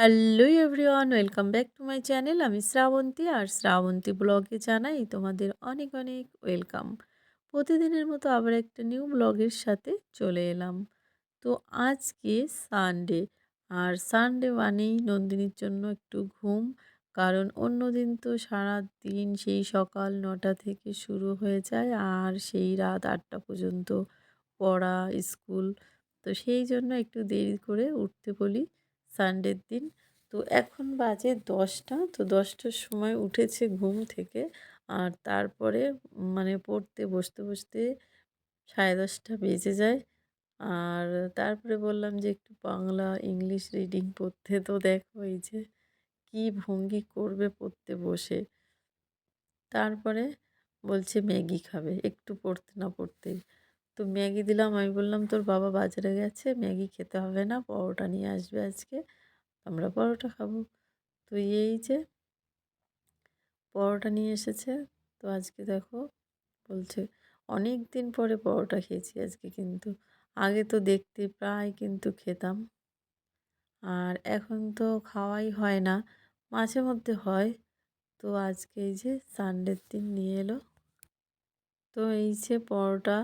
Hello everyone, welcome back to my channel. আমি শ্রাবন্তী আর শ্রাবন্তী ব্লগে জানাই তোমাদের অনেক অনেক ওয়েলকাম। প্রতিদিনের মতো আবার একটা নিউ ব্লগের সাথে চলে এলাম। তো আজকে সানডে, আর সানডে মানেই নন্দিনীর জন্য একটু ঘুম, কারণ অন্য দিন তো সারা দিন সেই সকাল নটা থেকে শুরু হয়ে যায়, আর সেই রাত আটটা পর্যন্ত পড়া, স্কুল। তো সেই জন্য একটু দেরি করে উঠতে বলি। সানডের দিন। তো এখন বাজে দশটা। তো দশটার সময় উঠেছে ঘুম থেকে। আর তারপরে মানে পড়তে বসতে বসতে সাড়ে দশটা বেজে যায়। আর তারপরে বললাম যে একটু বাংলা, ইংলিশ রিডিং পড়তে। তো দেখো এই যে কী ভঙ্গি করবে পড়তে বসে। তারপরে বলছে ম্যাগি খাবে। একটু পড়তে না পড়তেই। তো ম্যাগি দিলাম। আমি বললাম, তোর বাবা বাজারে গেছে, ম্যাগি খেতে হবে না, পরোটা নিয়ে আসবে আজকে, আমরা পরোটা খাব। তো এই যে পরোটা নিয়ে এসেছে। তো আজকে দেখো, বলছে, অনেক দিন পরে পরোটা খেয়েছি আজকে কিন্তু। আগে তো দেখতে প্রায় কিন্তু খেতাম। আর এখন তো খাওয়াই হয় না, মাঝে মধ্যে হয়। তো আজকে এই যে সানডের দিন নিয়ে এলো। তো এই যে পরোটা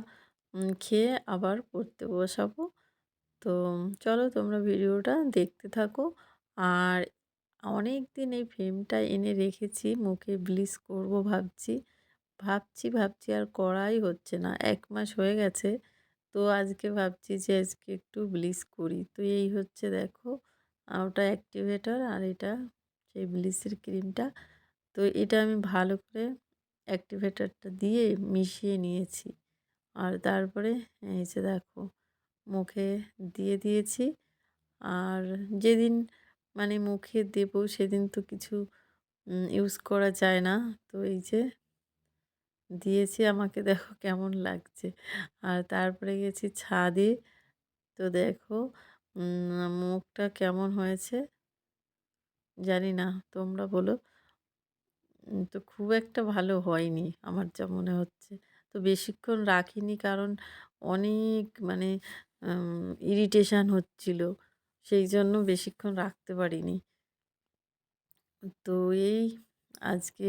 খেয়ে আবার পড়তে বসাবো। তো চলো তোমরা ভিডিওটা দেখতে থাকো। আর অনেক দিন এই ফ্রেমটা এনে রেখেছি, মুখে ব্লিচ করব ভাবছি। ভাবছি ভাবছি আর করাই হচ্ছে না, এক মাস হয়ে গেছে। তো আজকে ভাবছি যে আজকে একটু ব্লিচ করি। তো এই হচ্ছে দেখো ওটা অ্যাক্টিভেটার আর এটা সেই ব্লিচের ক্রিমটা। তো এটা আমি ভালো করে অ্যাক্টিভেটারটা দিয়ে মিশিয়ে নিয়েছি। আর তারপরে এই যে দেখো, মুখে দিয়ে দিয়েছি। আর যেদিন মানে মুখে দেব সেদিন তো কিছু ইউজ করা যায় না। তো এই যে দিয়েছি, আমাকে দেখো কেমন লাগছে। আর তারপরে গেছি ছাদে। তো দেখো মুখটা কেমন হয়েছে জানি না, তোমরা বলো। তো খুব একটা ভালো হয়নি, আমার যা মনে হচ্ছে। তো বেশিক্ষণ রাখিনি কারণ অনেক মানে ইরিটেশান হচ্ছিল। সেই জন্য বেশিক্ষণ রাখতে পারিনি। তো এই আজকে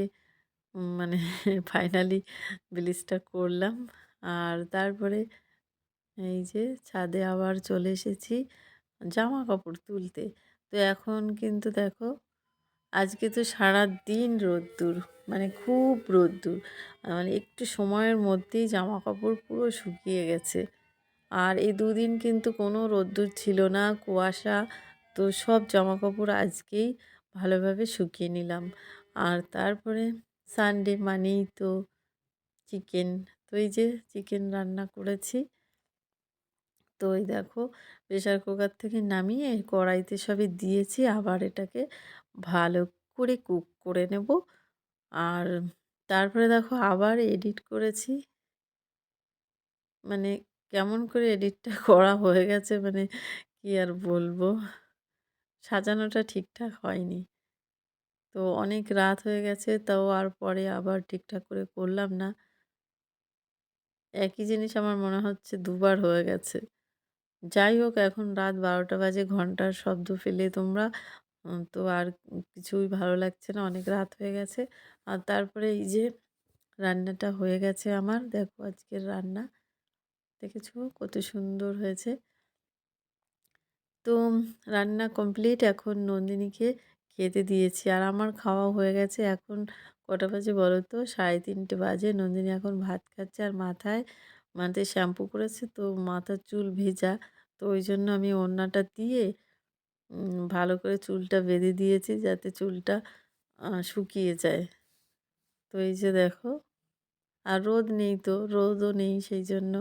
মানে ফাইনালি ব্লিচটা করলাম। আর তারপরে এই যে ছাদে আবার চলে এসেছি জামা কাপড় তুলতে। তো এখন কিন্তু দেখো আজকে তো সারা দিন রোদ্দুর মানে খুব রোদ্দুর। মানে একটু সময়ের মধ্যেই জামা কাপড় পুরো শুকিয়ে গেছে। আর এই দুদিন কিন্তু কোনো রোদ্দুর ছিল না, কুয়াশা। তো সব জামা কাপড় আজকেই ভালোভাবে শুকিয়ে নিলাম। আর তারপরে সানডে মানেই তো চিকেন তো এই যে চিকেন রান্না করেছি। তো এই দেখো প্রেশার কুকার থেকে নামিয়ে কড়াইতে সবই দিয়েছি, আবার এটাকে ভালো করে কুক করে নেব। আর তারপরে দেখো আবার এডিট করেছি। মানে কেমন করে এডিটটা করা হয়ে গেছে মানে কি আর বলব? সাজানোটা ঠিকঠাক হয়নি। তো অনেক রাত হয়ে গেছে, তাও আর পরে আবার ঠিকঠাক করে করলাম না। একই জিনিস আমার মনে হচ্ছে দুবার হয়ে গেছে। যাই হোক, এখন রাত বারোটা বাজে, ঘণ্টার শব্দ ফেলে তোমরা। তো আর কিছুই ভালো লাগছে না, অনেক রাত হয়ে গেছে। আর তারপরে এই যে রান্নাটা হয়ে গেছে আমার, দেখো আজকের রান্না। দেখেছ কত সুন্দর হয়েছে। তো রান্না কমপ্লিট, এখন নন্দিনীকে খেতে দিয়েছি। আর আমার খাওয়া হয়ে গেছে এখন কটা বাজে বলো তো? সাড়ে তিনটে বাজে, নন্দিনী এখন ভাত খাচ্ছে আর মাথায় মাথায় শ্যাম্পু করেছে তো মাথার চুল ভেজা। তো ওই জন্য আমি ওড়নাটা দিয়ে ভালো করে চুলটা বেঁধে দিয়েছি যাতে চুলটা শুকিয়ে যায়। তো এই যে দেখো, আর রোদ নেই তো, রোদও নেই সেই জন্য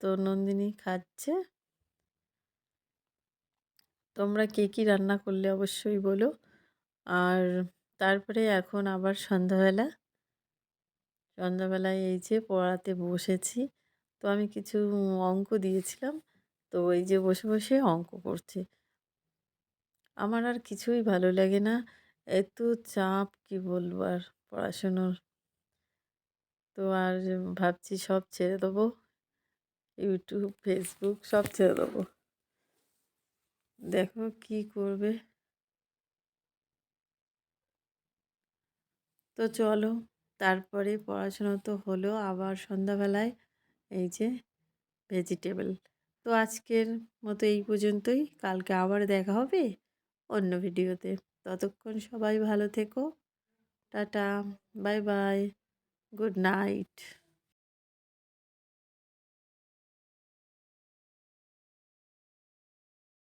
তো নন্দিনী খাচ্ছে। তোমরা কে কী রান্না করলে অবশ্যই বলো। আর তারপরে এখন আবার সন্ধ্যাবেলা সন্ধ্যাবেলায় এই যে পড়াতে বসেছি, তো আমি কিছু অঙ্ক দিয়েছিলাম। তো এই যে বসে বসে অঙ্ক করছে। আমার আর কিছুই ভালো লাগে না। এত চাপ, কি বলব আর পড়াশুনোর। তো আর ভাবছি সব ছেড়ে দেবো। ইউটিউব ফেসবুক সব ছেড়ে দেবো। দেখো কি করবে। তো চলো তারপরে পড়াশোনা তো হলো, আবার সন্ধ্যাবেলায় এই যে ভেজিটেবল তো আজকের মতো এই পর্যন্তই, কালকে আবার দেখা হবে অন্য ভিডিওতে। ততক্ষণ সবাই ভালো থেকো। Tata, bye bye, good night.